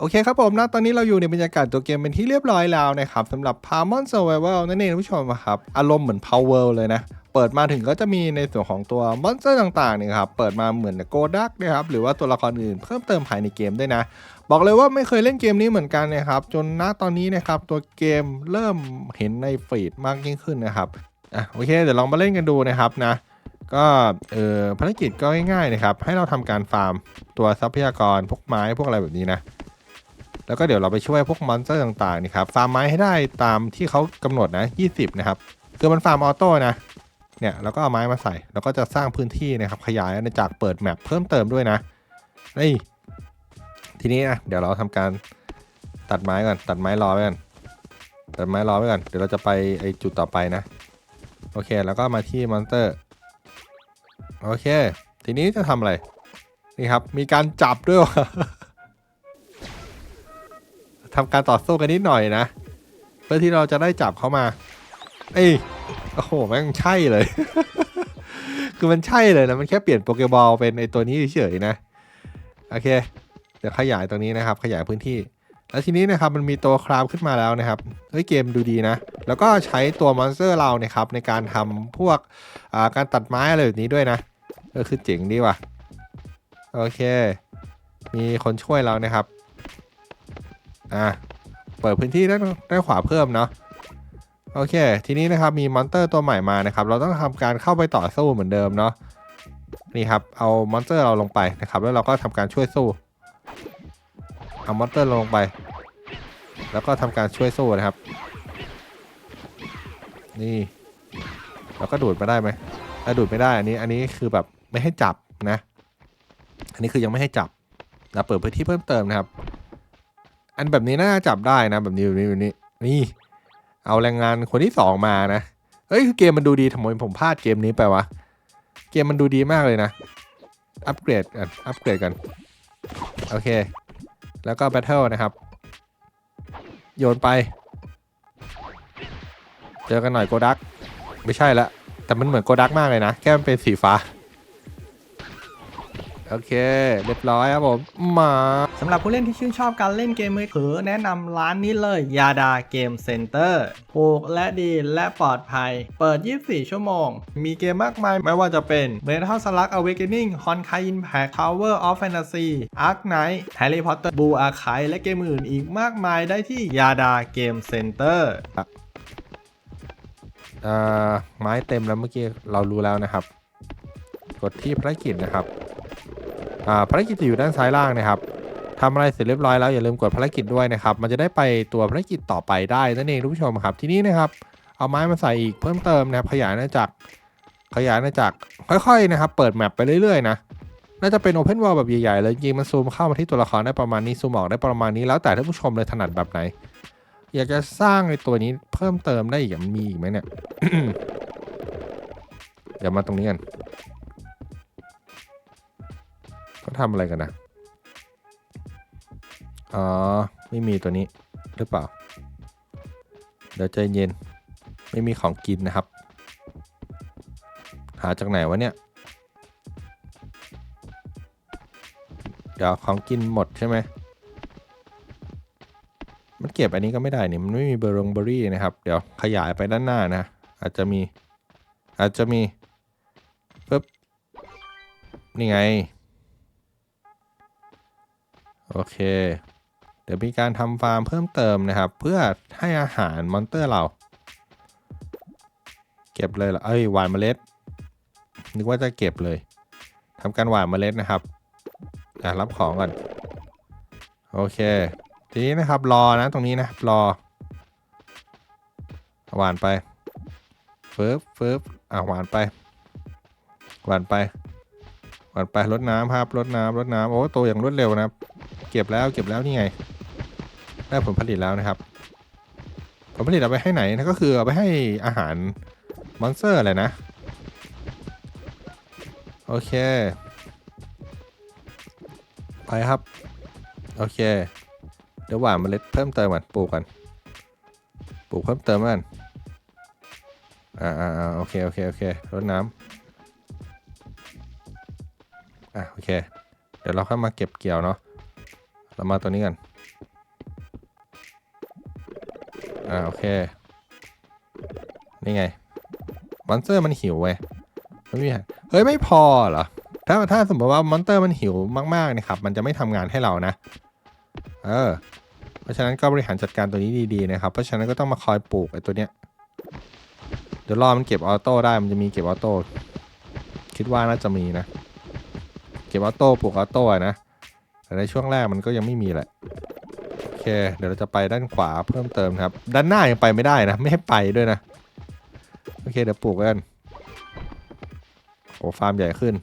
โอเคครับผมนะตอนนี้เราอยู่ในบรรยากาศตัวเกมเป็นที่เรียบร้อยแล้วนะครับสำหรับ p a r m o n Survival นั่นเองผู้ชมครับ อารมณ์เหมือน Power เลยนะ เปิดมาถึงก็จะมีในส่วนของตัวมอนสเตอร์ต่างๆเนี่ยครับ เปิดมาเหมือนโกดักนะครับ หรือว่าตัวละครอื่นเพิ่มเติมภายในเกมด้วยนะ บอกเลยว่าไม่เคยเล่นเกมนี้เหมือนกันนะครับ จนณตอนนี้นะครับตัวเกมเริ่มเห็นในฟีดมากยิ่งขึ้นนะครับอะโอเคเดี๋ยวลองมาเล่นกันดูนะครับนะก็เออภารกิจก็ง่ายๆนะครับให้เราทำการฟาร์มตัวทรัพยากรพวกไม้พวกอะไรแบบนี้นะ แล้วก็เดี๋ยวเราไปช่วยพวกมอนสเตอร์ต่างๆนี่ครับฟาร์มไม้ให้ได้ตามที่เขากำหนดนะ 20 นะครับคือมันฟาร์มออโต้นะเนี่ยแล้วก็เอาไม้มาใส่ แล้วก็จะสร้างพื้นที่นะครับขยายอาณาจักรเปิดแมปเพิ่มเติมด้วยนะเฮ้ยทีนี้นะเดี๋ยวเราทำการตัดไม้ก่อนตัดไม้รอไว้ก่อนตัดไม้รอไว้ก่อนเดี๋ยวเราจะไปไอจุดต่อไปนะ โอเคแล้วก็มาที่มอนสเตอร์โอเค ทีนี้จะทำอะไรนี่ครับมีการจับด้วยวะ ทำการต่อสู้กันนิดหน่อยนะ เพื่อที่เราจะได้จับเขามา เอ้ยโอ้โหแม่งใช่เลย คือมันใช่เลยนะ มันแค่เปลี่ยนโปเกบอลเป็นไอตัวนี้เฉยๆนะ โอเค เดี๋ยวขยายตรงนี้นะครับ ขยายพื้นที่ แล้วทีนี้นะครับมันมีตัวครามขึ้นมาแล้วนะครับ เฮ้ยเกมดูดีนะ แล้วก็ใช้ตัวมอนสเตอร์เราเนี่ยครับในการทำพวกาการตัดไม้อะไรแบบนี้ด้วยนะ เออคือเจ๋งดีว่ะ โอเค มีคนช่วยเรานะครับ อะเปิดพื้นที่ด้านด้านขวาเพิ่มเนาะโอเค ทีนี้นะครับมีมอนสเตอร์ตัวใหม่มานะครับ เราต้องทำการเข้าไปต่อสู้เหมือนเดิมเนาะนี่ครับเอามอนสเตอร์เราลงไปนะครับ แล้วเราก็ทำการช่วยสู้เอามอนสเตอร์ลงไป แล้วก็ทำการช่วยสู้นะครับ นี่เราก็ดูดมาได้ไหมอะดูดไม่ได้อันนี้อันนี้คือแบบไม่ให้จับนะ อันนี้คือยังไม่ให้จับเราเปิดพื้นที่เพิ่มเติมนะครับ อันแบบนี้น่าจับได้นะ แบบนี้แบบนี้แบบนี้นี่ เอาแรงงานคนที่สองมานะเอ้ยคือเกมมันดูดีทำไมผมพลาดเกมนี้ไปวะเกมมันดูดีมากเลยนะ อัปเกรดกันอัปเกรดกัน โอเค แล้วก็แบทเทิลนะครับ โยนไป เจอกันหน่อยโกดัก ไม่ใช่ละ แต่มันเหมือนโกดักมากเลยนะ แค่มันเป็นสีฟ้า โอเค เรียบร้อยครับผม มา สำหรับผู้เล่นที่ชื่นชอบการเล่นเกมมือถือ แนะนำร้านนี้เลยยาดาเกมเซ็นเตอร์ถูกและดีและปลอดภัย เปิด 24 ชั่วโมง มีเกมมากมายไม่ว่าจะเป็น Metal Slug Awakening Honkai Impact Tower of Fantasy Ark Knight Harry Potter Blue Archive และเกมอื่นอีกมากมายได้ที่ยาดาเกมเซ็นเตอร์เอ่อไม้เต็มแล้วเมื่อกี้เรารู้แล้วนะครับ กดที่ภารกิจนะครับอ่าภารกิจจะอยู่ด้านซ้ายล่างนะครับ ทำอะไรเสร็จเรียบร้อยแล้วอย่าลืมกดภารกิจด้วยนะครับ มันจะได้ไปตัวภารกิจต่อไปได้นั่นเองทุกผู้ชมครับที่นี้นะครับ เอาไม้มาใส่อีกเพิ่มเติมนะครับขยายอาณาจักรขยายอาณาจักรค่อยๆนะครับ เปิดแมปไปเรื่อยๆนะน่าจะเป็นโอเพน r l d แบบใหญ่ๆเลยจริงมันซูมเข้ามาที่ตัวละครได้ประมาณนี้ซูมออกได้ประมาณนี้แล้วแต่ท่านผู้ชมเลยถนัดแบบไหน อยากจะสร้างไอตัวนี้เพิ่มเติมได้อีกมันมีอีกไหมเนี่ยเดี๋ยวมาตรงนี้กันเขาทำอะไรกันนะ อ๋อ ไม่มีตัวนี้หรือเปล่า เดี๋ยวใจเย็น ไม่มีของกินนะครับ หาจากไหนวะเนี่ย เดี๋ยวของกินหมดใช่ไหม มันเก็บอันนี้ก็ไม่ได้นี่มันไม่มีเบอร์รงเบอรี่นะครับ เดี๋ยวขยายไปด้านหน้านะ อาจจะมี อาจจะมีปึ๊บ นี่ไง โอเค ดี๋ยวมีการทำฟาร์มเพิ่มเติมนะครับ เพื่อให้อาหารมอนเตอร์เรา เก็บเลยเหรอเอ้ยหวานเมล็ด นึกว่าจะเก็บเลยทำการหวานเมล็ดนะครับอะรับของก่อนโอเค ทีนี้นะครับรอนะตรงนี้นะรอ หวานไปเฟิบเฟิบอะหวานไป หวานไป หวานไปรดน้ำครับรดน้ำรดน้ำโอ้โตอย่างรวดเร็วนะครับ เก็บแล้วเก็บแล้วนี่ไง ได้ผลผลิตแล้วนะครับ ผลผลิตเอาไปให้ไหนนะก็คือเอาไปให้อาหารมอนสเตอร์อะไรนะ โอเค ไปครับ โอเค เดี๋ยวหว่านเมล็ดเพิ่มเติมก่อนปลูกกันปลูกเพิ่มเติมกันอ่าอ่าอ่าโอเค โอเค โอเครดน้ำอะโอเค เดี๋ยวเราค่อยมาเก็บเกี่ยวเนาะเรามาตัวนี้กัน อ่าโอเค นี่ไงมอนสเตอร์มันหิวเว้ยไม่มีอาหารเฮ้ยไม่พอเหรอ ถ้าถ้าสมมติว่ามอนสเตอร์มันหิวมากๆนี่ยครับ มันจะไม่ทำงานให้เรานะ เออ เพราะฉะนั้นก็บริหารจัดการตัวนี้ดีๆนะครับ เพราะฉะนั้นก็ต้องมาคอยปลูกไอ้ตัวเนี้ย เดี๋ยวรอมันเก็บออโต้ได้ มันจะมีเก็บออโต้ คิดว่าน่าจะมีนะ เก็บออโต้ปลูกออโต้นะ แต่ในช่วงแรกมันก็ยังไม่มีแหละ เค เดี๋ยวเราจะไปด้านขวาเพิ่มเติมครับ ด้านหน้ายังไปไม่ได้นะ ไม่ให้ไปด้วยนะ โอเค เดี๋ยวปลูกกัน โอ้ ฟาร์มใหญ่ขึ้น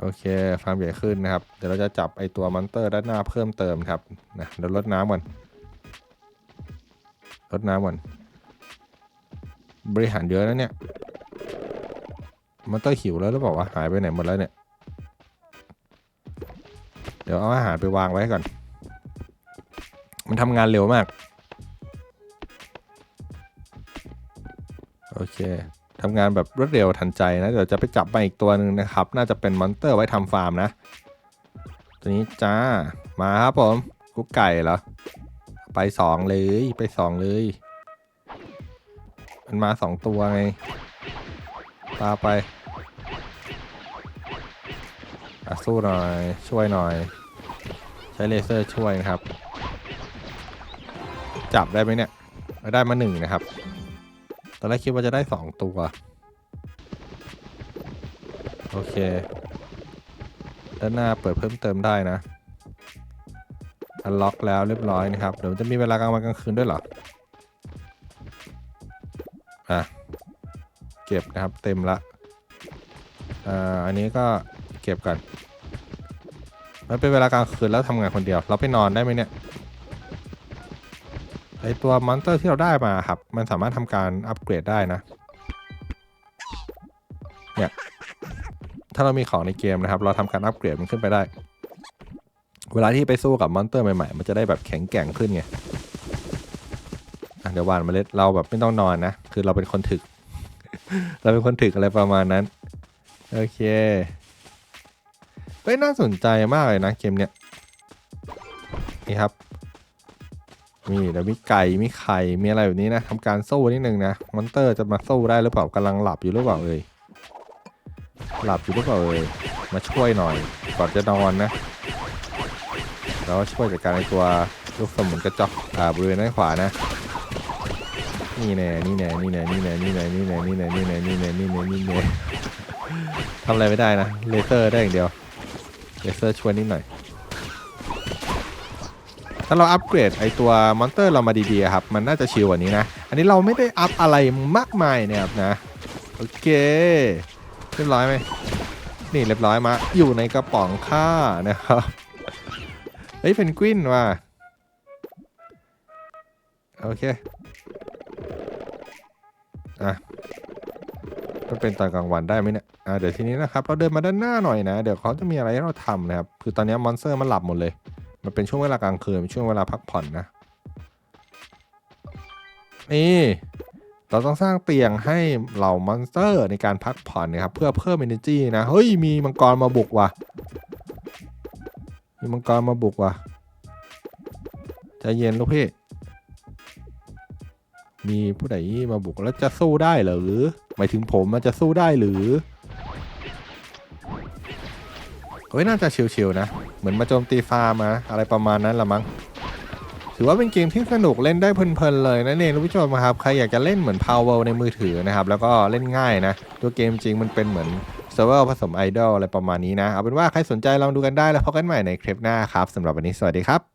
โอเค ฟาร์มใหญ่ขึ้นนะครับ เดี๋ยวเราจะจับไอตัวมอนเตอร์ด้านหน้าเพิ่มเติมครับ นะเดี๋ยวลดน้ำก่อน ลดน้ำก่อน บริหารเยอะนะเนี่ย มอนเตอร์หิวแล้วหรือเปล่าวะ หายไปไหนหมดแล้วเนี่ย เดี๋ยวเอาอาหารไปวางไว้ก่อน มันทำงานเร็วมาก โอเคทำงานแบบรวดเร็วทันใจนะ เดี๋ยวจะไปจับมาอีกตัวหนึ่งนะครับ น่าจะเป็นมอนเตอร์ไว้ทำฟาร์มนะ ตัวนี้จ้า มาครับผม กุ๊กไก่เหรอ ไปสองเลย ไปสองเลย มันมาสองตัวไง ตาไป สู้หน่อยช่วยหน่อย ใช้เลเซอร์ช่วยนะครับ จับได้ไหมเนี่ยได้มาหนึ่งนะครับ ตอนแรกคิดว่าจะได้สองตัว โอเค ด้านหน้าเปิดเพิ่มเติมได้นะอันล็อกแล้วเรียบร้อยนะครับเดี๋ยวจะมีเวลากลางวันกลางคืนด้วยเหรออะเก็บนะครับเต็มละอ่าอันนี้ก็เก็บกัน มันเป็นเวลากลางคืนแล้วทำงานคนเดียว เราไปนอนได้ไหมเนี่ยไอตัวมอนสเตอร์ที่เราได้มาครับ มันสามารถทำการอัปเกรดได้นะ เนี่ย ถ้าเรามีของในเกมนะครับ เราทำการอัปเกรดมันขึ้นไปได้ เวลาที่ไปสู้กับมอนสเตอร์ใหม่ๆ มันจะได้แบบแข็งแกร่งขึ้นไงเดี๋ยวหวานเมล็ดเราแบบไม่ต้องนอนนะ คือเราเป็นคนถึก เราเป็นคนถึกอะไรประมาณนั้น โอเค เฮ้ยน่าสนใจมากเลยนะเกมเนี้ยนี่ครับมีแล้วมีไก่มีไข่มีอะไรแบบนี้นะทำการสู้นิดนึงนะมอนเตอร์จะมาสู้ได้หรือเปล่ากำลังหลับอยู่หรือเปล่าเอ่ยหลับอยู่หรือเปล่าเอ่ยมาช่วยหน่อยก่อนจะนอนนะแล้วช่วยจัดการในตัวลูกสมุนกระจอกอ่าบริเวณด้านขวานะนี่แน่นี่แน่นี่แน่นี่แน่นี่แน่นี่แน่นี่แน่นี่แน่นี่แน่นี่แน่นี่แน่ทำอะไรไม่ได้นะเลเซอร์ได้อย่างเดียว เลเซอร์ช่วยนิดหน่อย ถ้าเราอัปเกรดไอตัวมอนเตอร์เรามาดีๆครับ มันน่าจะชิลกว่านี้นะ อันนี้เราไม่ได้อัพอะไรมากมายเนี่ยครับนะ โอเคเรียบร้อยไหมนี่เรียบร้อยมา อยู่ในกระป๋องข้านะครับ เฮ้ยเพนกวินว่ะโอเค มันเป็นตอนกลางวันได้ไหมเนี่ยอ่าเดี๋ยวทีนี้นะครับเราเดินมาด้านหน้าหน่อยนะ เดี๋ยวเขาจะมีอะไรให้เราทำนะครับคือตอนนี้มอนสเตอร์มันหลับหมดเลย มันเป็นช่วงเวลากลางคืนเป็นช่วงเวลาพักผ่อนนะนี่เราต้องสร้างเตียงให้เหล่ามอนสเตอร์ในการพักผ่อนนะครับเพื่อเพิ่ม energy นะเฮ้ยมีมังกรมาบุกว่ะมีมังกรมาบุกว่ะใจเย็นลูกพี่ มีผู้ใดมาบุกแล้วจะสู้ได้หรือหมายถึงผมมันจะสู้ได้หรือเฮ้ยน่าจะชิวๆนะ เหมือนมาโจมตีฟาร์มมาอะไรประมาณนั้นละมั้ง ถือว่าเป็นเกมที่สนุกเล่นได้เพลินๆเลยนั่นเองท่านผู้ชมครับ ใครอยากจะเล่นเหมือน Power ในมือถือนะครับ แล้วก็เล่นง่ายนะ ตัวเกมจริงมันเป็นเหมือนเซิร์ฟเวอร์ผสมไอดอลอะไรประมาณนี้นะ เอาเป็นว่าใครสนใจลองดูกันได้แล้วพบกันใหม่ในคลิปหน้าครับสำหรับวันนี้สวัสดีครับ